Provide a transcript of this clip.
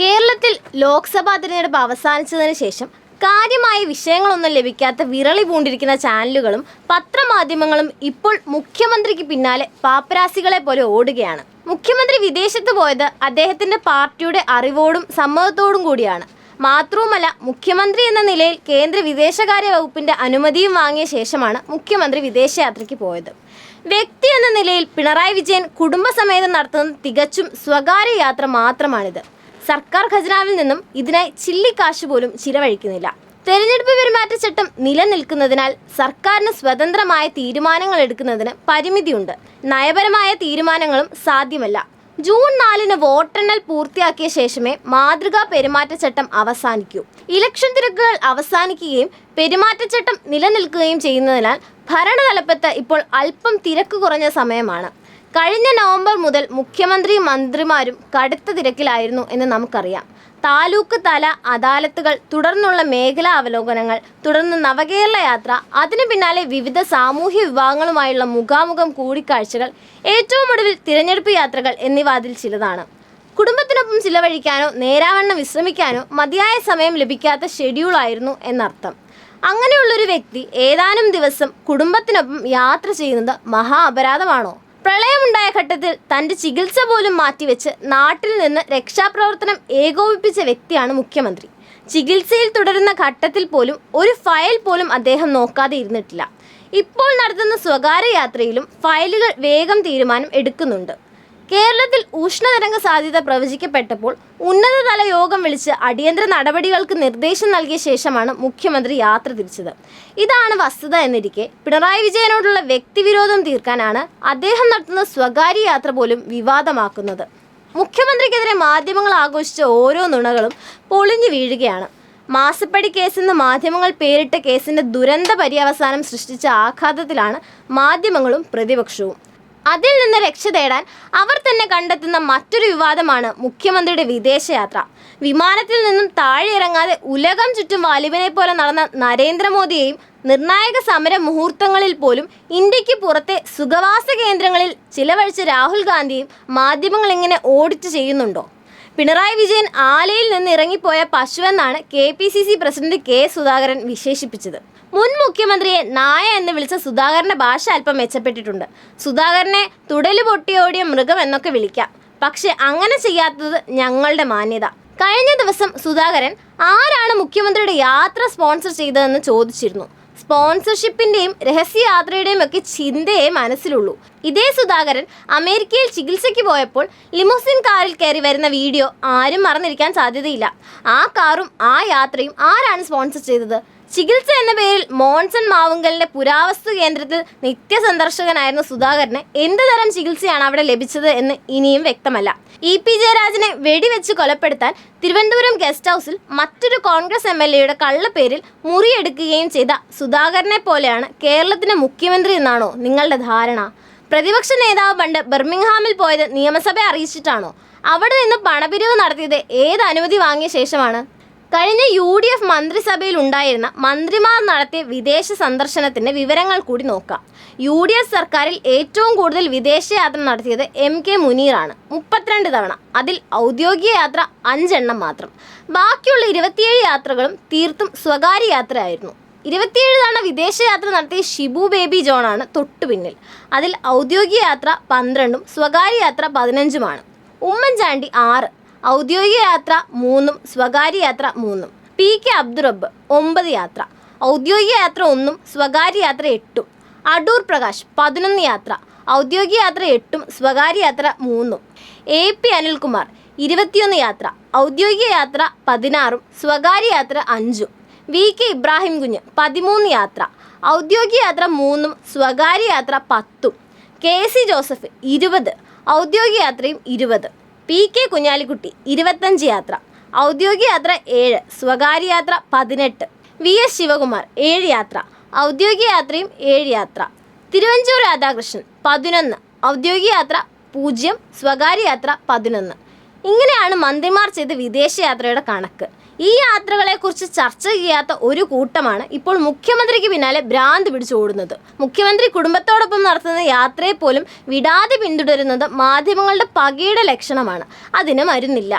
കേരളത്തിൽ ലോക്സഭാ തിരഞ്ഞെടുപ്പ് അവസാനിച്ചതിന് ശേഷം കാര്യമായ വിഷയങ്ങളൊന്നും ലഭിക്കാത്ത വിരളി പൂണ്ടിരിക്കുന്ന ചാനലുകളും പത്രമാധ്യമങ്ങളും ഇപ്പോൾ മുഖ്യമന്ത്രിക്ക് പിന്നാലെ പാപ്പരാസികളെ പോലെ ഓടുകയാണ്. മുഖ്യമന്ത്രി വിദേശത്ത് പോയത് അദ്ദേഹത്തിന്റെ പാർട്ടിയുടെ അറിവോടും സമ്മതത്തോടും കൂടിയാണ്. മാത്രവുമല്ല മുഖ്യമന്ത്രി എന്ന നിലയിൽ കേന്ദ്ര വിദേശകാര്യ വകുപ്പിന്റെ അനുമതിയും വാങ്ങിയ ശേഷമാണ് മുഖ്യമന്ത്രി വിദേശയാത്രയ്ക്ക് പോയത്. വ്യക്തി എന്ന നിലയിൽ പിണറായി വിജയൻ കുടുംബസമേതം നടത്തുന്ന തികച്ചും സ്വകാര്യ യാത്ര മാത്രമാണിത്. സർക്കാർ ഖജനാവിൽ നിന്നും ഇതിനായി ചില്ലിക്കാശ് പോലും ചിലവഴിക്കുന്നില്ല. തെരഞ്ഞെടുപ്പ് പെരുമാറ്റച്ചട്ടം നിലനിൽക്കുന്നതിനാൽ സർക്കാരിന് സ്വതന്ത്രമായ തീരുമാനങ്ങൾ എടുക്കുന്നതിന് പരിമിതിയുണ്ട്. നയപരമായ തീരുമാനങ്ങളും സാധ്യമല്ല. ജൂൺ നാലിന് വോട്ടെണ്ണൽ പൂർത്തിയാക്കിയ ശേഷമേ മാതൃകാ പെരുമാറ്റച്ചട്ടം അവസാനിക്കൂ. ഇലക്ഷൻ തിരക്കുകൾ അവസാനിക്കുകയും പെരുമാറ്റച്ചട്ടം നിലനിൽക്കുകയും ചെയ്യുന്നതിനാൽ ഭരണതലപ്പത്ത് ഇപ്പോൾ അല്പം തിരക്ക് കുറഞ്ഞ സമയമാണ്. കഴിഞ്ഞ നവംബർ മുതൽ മുഖ്യമന്ത്രി മന്ത്രിമാരും കടുത്ത തിരക്കിലായിരുന്നു എന്ന് നമുക്കറിയാം. താലൂക്ക് തല അദാലത്തുകൾ തുടർന്നുള്ള മേഖലാ അവലോകനങ്ങൾ തുടർന്ന് നവകേരള യാത്ര അതിനു പിന്നാലെ വിവിധ സാമൂഹ്യ വിഭാഗങ്ങളുമായുള്ള മുഖാമുഖം കൂടിക്കാഴ്ചകൾ ഏറ്റവും ഒടുവിൽ തിരഞ്ഞെടുപ്പ് യാത്രകൾ എന്നിവ അതിൽ ചിലതാണ്. കുടുംബത്തിനൊപ്പം ചിലവഴിക്കാനോ നേരാവണ്ണം വിശ്രമിക്കാനോ മതിയായ സമയം ലഭിക്കാത്ത ഷെഡ്യൂളായിരുന്നു എന്നർത്ഥം. അങ്ങനെയുള്ളൊരു വ്യക്തി ഏതാനും ദിവസം കുടുംബത്തിനൊപ്പം യാത്ര ചെയ്യുന്നത് മഹാ അപരാധമാണോ? പ്രളയമുണ്ടായ ഘട്ടത്തിൽ തന്റെ ചികിത്സ പോലും മാറ്റിവെച്ച് നാട്ടിൽ നിന്ന് രക്ഷാപ്രവർത്തനം ഏകോപിപ്പിച്ച വ്യക്തിയാണ് മുഖ്യമന്ത്രി. ചികിത്സയിൽ തുടരുന്ന ഘട്ടത്തിൽ പോലും ഒരു ഫയൽ പോലും അദ്ദേഹം നോക്കാതെ ഇരുന്നിട്ടില്ല. ഇപ്പോൾ നടത്തുന്ന സ്വകാര്യ യാത്രയിലും ഫയലുകൾ വേഗം തീരുമാനം എടുക്കുന്നുണ്ട്. കേരളത്തിൽ ഉഷ്ണതരംഗ സാധ്യത പ്രവചിക്കപ്പെട്ടപ്പോൾ ഉന്നതതല യോഗം വിളിച്ച് അടിയന്തര നടപടികൾക്ക് നിർദ്ദേശം നൽകിയ ശേഷമാണ് മുഖ്യമന്ത്രി യാത്ര തിരിച്ചത്. ഇതാണ് വസ്തുത എന്നിരിക്കെ പിണറായി വിജയനോടുള്ള വ്യക്തിവിരോധം തീർക്കാനാണ് അദ്ദേഹം നടത്തുന്ന സ്വകാര്യ യാത്ര പോലും വിവാദമാക്കുന്നത്. മുഖ്യമന്ത്രിക്കെതിരെ മാധ്യമങ്ങൾ ആഘോഷിച്ച ഓരോ നുണകളും പൊളിഞ്ഞു വീഴുകയാണ്. മാസപ്പടി കേസെന്ന് മാധ്യമങ്ങൾ പേരിട്ട കേസിന്റെ ദുരന്ത പര്യവസാനം സൃഷ്ടിച്ച ആഘാതത്തിലാണ് മാധ്യമങ്ങളും പ്രതിപക്ഷവും. അതിൽ നിന്ന് രക്ഷ തേടാൻ അവർ തന്നെ കണ്ടെത്തുന്ന മറ്റൊരു വിവാദമാണ് മുഖ്യമന്ത്രിയുടെ വിദേശയാത്ര. വിമാനത്തിൽ നിന്നും താഴെ ഇറങ്ങാതെ ഉലകം ചുറ്റും വാലിബനെ പോലെ നടന്ന നരേന്ദ്രമോദിയെയും നിർണായക സമര മുഹൂർത്തങ്ങളിൽ പോലും ഇന്ത്യയ്ക്ക് പുറത്തെ സുഖവാസ കേന്ദ്രങ്ങളിൽ ചിലവഴിച്ച രാഹുൽ ഗാന്ധിയും മാധ്യമങ്ങൾ ഇങ്ങനെ ഓഡിറ്റ് ചെയ്യുന്നുണ്ടോ? പിണറായി വിജയൻ ആലയിൽ നിന്ന് ഇറങ്ങിപ്പോയ പശുവെന്നാണ് K P C C president K Sudhakaran വിശേഷിപ്പിച്ചത്. മുൻ മുഖ്യമന്ത്രിയെ നായ എന്ന് വിളിച്ച സുധാകരന്റെ ഭാഷ അല്പം മെച്ചപ്പെട്ടിട്ടുണ്ട്. സുധാകരനെ തുടലു പൊട്ടിയോടിയ മൃഗം എന്നൊക്കെ വിളിക്കാം. പക്ഷെ അങ്ങനെ ചെയ്യാത്തത് ഞങ്ങളുടെ മാന്യത. കഴിഞ്ഞ ദിവസം സുധാകരൻ ആരാണ് മുഖ്യമന്ത്രിയുടെ യാത്ര സ്പോൺസർ ചെയ്തതെന്ന് ചോദിച്ചിരുന്നു. സ്പോൺസർഷിപ്പിന്റെയും രഹസ്യയാത്രയുടെയും ഒക്കെ ചിന്തയെ മനസ്സിലുള്ളൂ. ഇതേ സുധാകരൻ അമേരിക്കയിൽ ചികിത്സയ്ക്ക് പോയപ്പോൾ ലിമോസിൻ കാറിൽ കയറി വരുന്ന വീഡിയോ ആരും മറന്നിരിക്കാൻ സാധ്യതയില്ല. ആ കാറും ആ യാത്രയും ആരാണ് സ്പോൺസർ ചെയ്തത്? ചികിത്സ എന്ന പേരിൽ മോൺസൺ മാവുങ്കലിന്റെ പുരാവസ്തു കേന്ദ്രത്തിൽ നിത്യ സന്ദർശകനായിരുന്ന സുധാകരന് എന്ത് തരം ചികിത്സയാണ് അവിടെ ലഭിച്ചത് എന്ന് ഇനിയും വ്യക്തമല്ല. ഇ പി ജയരാജനെ വെടിവെച്ച് കൊലപ്പെടുത്താൻ തിരുവനന്തപുരം ഗസ്റ്റ് ഹൗസിൽ മറ്റൊരു കോൺഗ്രസ് എം എൽ എയുടെ കള്ളപ്പേരിൽ മുറിയെടുക്കുകയും ചെയ്ത സുധാകരനെ പോലെയാണ് കേരളത്തിന്റെ മുഖ്യമന്ത്രി എന്നാണോ നിങ്ങളുടെ ധാരണ? പ്രതിപക്ഷ നേതാവ് പണ്ട് ബർമിംഗ്ഹാമിൽ പോയത് നിയമസഭയെ അറിയിച്ചിട്ടാണോ? അവിടെ നിന്ന് പണപിരിവ് നടത്തിയത് ഏത് അനുമതി വാങ്ങിയ ശേഷമാണ്? കഴിഞ്ഞ യു ഡി എഫ് മന്ത്രിസഭയിൽ ഉണ്ടായിരുന്ന മന്ത്രിമാർ നടത്തിയ വിദേശ സന്ദർശനത്തിന്റെ വിവരങ്ങൾ കൂടി നോക്കാം. യു ഡി എഫ് സർക്കാരിൽ ഏറ്റവും കൂടുതൽ വിദേശയാത്ര നടത്തിയത് എം കെ മുനീറാണ്. മുപ്പത്തിരണ്ട് തവണ. അതിൽ ഔദ്യോഗിക യാത്ര അഞ്ചെണ്ണം മാത്രം. ബാക്കിയുള്ള ഇരുപത്തിയേഴ് യാത്രകളും തീർത്തും സ്വകാര്യ യാത്രയായിരുന്നു. ഇരുപത്തിയേഴ് തവണ വിദേശയാത്ര നടത്തിയ ഷിബു ബേബി ജോണാണ് തൊട്ടു പിന്നിൽ. അതിൽ ഔദ്യോഗിക യാത്ര പന്ത്രണ്ടും സ്വകാര്യ യാത്ര പതിനഞ്ചുമാണ്. ഉമ്മൻചാണ്ടി ആറ്. ഔദ്യോഗിക യാത്ര മൂന്നും സ്വകാര്യ യാത്ര മൂന്നും. പി കെ അബ്ദുറബ് ഒമ്പത് യാത്ര. ഔദ്യോഗിക യാത്ര ഒന്നും സ്വകാര്യ യാത്ര എട്ടും. അടൂർ പ്രകാശ് പതിനൊന്ന് യാത്ര. ഔദ്യോഗിക യാത്ര എട്ടും സ്വകാര്യ യാത്ര മൂന്നും. എ പി അനിൽകുമാർ ഇരുപത്തിയൊന്ന് യാത്ര. ഔദ്യോഗിക യാത്ര പതിനാറും സ്വകാര്യ യാത്ര അഞ്ചും. വി കെ ഇബ്രാഹിം കുഞ്ഞ് പതിമൂന്ന് യാത്ര. ഔദ്യോഗിക യാത്ര മൂന്നും സ്വകാര്യ യാത്ര പത്തും. കെ സി ജോസഫ് ഇരുപത്. ഔദ്യോഗിക യാത്രയും ഇരുപത്. പി കെ കുഞ്ഞാലിക്കുട്ടി ഇരുപത്തഞ്ച് യാത്ര. ഔദ്യോഗിക യാത്ര ഏഴ് സ്വകാര്യ യാത്ര പതിനെട്ട്. വി എസ് ശിവകുമാർ ഏഴ് യാത്ര. ഔദ്യോഗിക യാത്രയും ഏഴ് യാത്ര. തിരുവഞ്ചൂർ രാധാകൃഷ്ണൻ പതിനൊന്ന്. ഔദ്യോഗിക യാത്ര പൂജ്യം സ്വകാര്യ യാത്ര പതിനൊന്ന്. ഇങ്ങനെയാണ് മന്ത്രിമാർ ചെയ്ത വിദേശയാത്രയുടെ കണക്ക്. ഈ യാത്രകളെക്കുറിച്ച് ചർച്ച ചെയ്യാത്ത ഒരു കൂട്ടമാണ് ഇപ്പോൾ മുഖ്യമന്ത്രിക്ക് പിന്നാലെ ഭ്രാന്ത് പിടിച്ചോടുന്നത്. മുഖ്യമന്ത്രി കുടുംബത്തോടൊപ്പം നടത്തുന്ന യാത്രയെ പോലും വിടാതെ പിന്തുടരുന്നത് മാധ്യമങ്ങളുടെ പകയുടെ ലക്ഷണമാണ്. അതിന് മരുന്നില്ല.